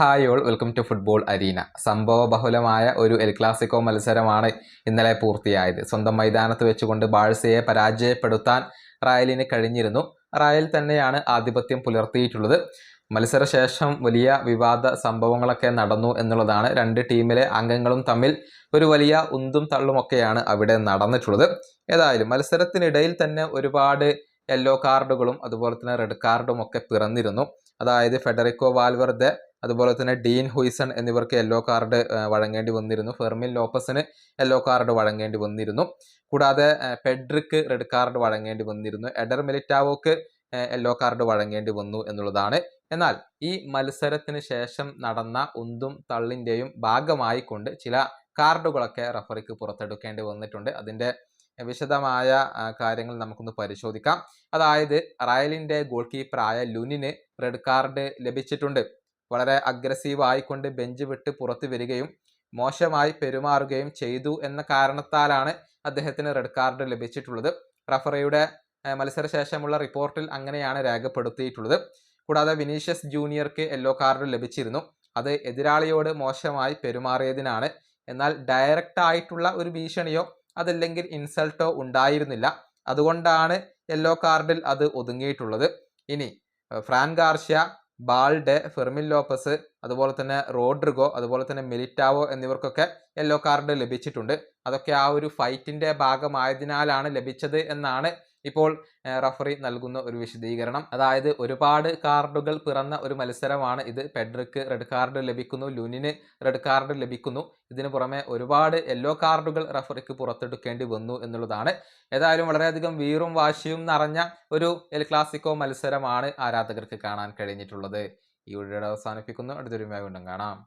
Hi all welcome to football arena. സംഭവ ബഹുലമായ ഒരു എൽ ക്ലാസിക്കോ മത്സരമാണ് ഇന്നലെ പൂർത്തിയായത്. സ്വന്തം മൈതാനത്ത് വെച്ചുകൊണ്ട് ബാഴ്സയെ പരാജയപ്പെടുത്താൻ റായലിന് കഴിഞ്ഞിരുന്നു. റായൽ തന്നെയാണ് ആധിപത്യം പുലർത്തിയിട്ടുള്ളത്. മത്സരശേഷം വലിയ വിവാദ സംഭവങ്ങളൊക്കെ നടന്നു എന്നുള്ളതാണ് രണ്ട് ടീമിലെ അംഗങ്ങളും തമ്മിൽ ഒരു വലിയ ഉന്തും തള്ളുമൊക്കെയാണ് അവിടെ നടന്നിട്ടുള്ളത്. ഏതായാലും മത്സരത്തിനിടയിൽ തന്നെ ഒരുപാട് യെല്ലോ കാർഡുകളും അതുപോലെ തന്നെ റെഡ് കാർഡും ഒക്കെ പിറന്നിരുന്നു. അതായത് ഫെഡറിക്കോ വാൽവർദെ അതുപോലെ തന്നെ ഡീൻ ഹുയ്സൺ എന്നിവർക്ക് യെല്ലോ കാർഡ് വഴങ്ങേണ്ടി വന്നിരുന്നു. ഫെർമിൻ ലോപ്പസിന് യെല്ലോ കാർഡ് വഴങ്ങേണ്ടി വന്നിരുന്നു. കൂടാതെ പെഡ്രിക്ക് റെഡ് കാർഡ് വഴങ്ങേണ്ടി വന്നിരുന്നു. എഡർ മിലിറ്റാവോക്ക് യെല്ലോ കാർഡ് വഴങ്ങേണ്ടി വന്നു എന്നുള്ളതാണ്. എന്നാൽ ഈ മത്സരത്തിന് ശേഷം നടന്ന ഉന്തും തള്ളിന്റെയും ഭാഗമായി കൊണ്ട് ചില കാർഡുകളൊക്കെ റഫറിക്ക് പുറത്തെടുക്കേണ്ടി വന്നിട്ടുണ്ട്. അതിന്റെ വിശദമായ കാര്യങ്ങൾ നമുക്കൊന്ന് പരിശോധിക്കാം. അതായത് റയലിന്റെ ഗോൾ കീപ്പറായ ലുനിന് റെഡ് കാർഡ് ലഭിച്ചിട്ടുണ്ട്. വളരെ അഗ്രസീവ് ആയിക്കൊണ്ട് ബെഞ്ച് വിട്ട് പുറത്തു വരികയും മോശമായി പെരുമാറുകയും ചെയ്തു എന്ന കാരണത്താലാണ് അദ്ദേഹത്തിന് റെഡ് കാർഡ് ലഭിച്ചിട്ടുള്ളത്. റഫറിയുടെ മത്സരശേഷമുള്ള റിപ്പോർട്ടിൽ അങ്ങനെയാണ് രേഖപ്പെടുത്തിയിട്ടുള്ളത്. കൂടാതെ വിനീഷ്യസ് ജൂനിയർക്ക് യെല്ലോ കാർഡ് ലഭിച്ചിരുന്നു. അത് എതിരാളിയോട് മോശമായി പെരുമാറിയതിനാണ്. എന്നാൽ ഡയറക്റ്റ് ആയിട്ടുള്ള ഒരു ഭീഷണിയോ അതല്ലെങ്കിൽ ഇൻസൾട്ടോ ഉണ്ടായിരുന്നില്ല. അതുകൊണ്ടാണ് യെല്ലോ കാർഡിൽ അത് ഒതുങ്ങിയിട്ടുള്ളത്. ഇനി Fran Garcia Balde Fermin Lopez അതുപോലെ തന്നെ റോഡ്രിഗോ അതുപോലെ തന്നെ മിലിറ്റാവോ എന്നിവർക്കൊക്കെ യെല്ലോ കാർഡ് ലഭിച്ചിട്ടുണ്ട്. അതൊക്കെ ആ ഒരു ഫൈറ്റിന്റെ ഭാഗമായതിനാലാണ് ലഭിച്ചത് എന്നാണ് ഇപ്പോൾ റഫറി നൽകുന്ന ഒരു വിശദീകരണം. അതായത് ഒരുപാട് കാർഡുകൾ പിറന്ന ഒരു മത്സരമാണ് ഇത്. പെഡ്രിക്ക് റെഡ് കാർഡ് ലഭിക്കുന്നു ലുനിന് റെഡ് കാർഡ് ലഭിക്കുന്നു. ഇതിന് പുറമെ ഒരുപാട് യെല്ലോ കാർഡുകൾ റഫറിക്ക് പുറത്തെടുക്കേണ്ടി വന്നു എന്നുള്ളതാണ്. ഏതായാലും വളരെയധികം വീറും വാശിയും നിറഞ്ഞ ഒരു എൽ ക്ലാസിക്കോ മത്സരമാണ് ആരാധകർക്ക് കാണാൻ കഴിഞ്ഞിട്ടുള്ളത്. ഈ വീഡിയോ അവസാനിപ്പിക്കുന്നു. അടുത്തൊരു വീണ്ടും കാണാം.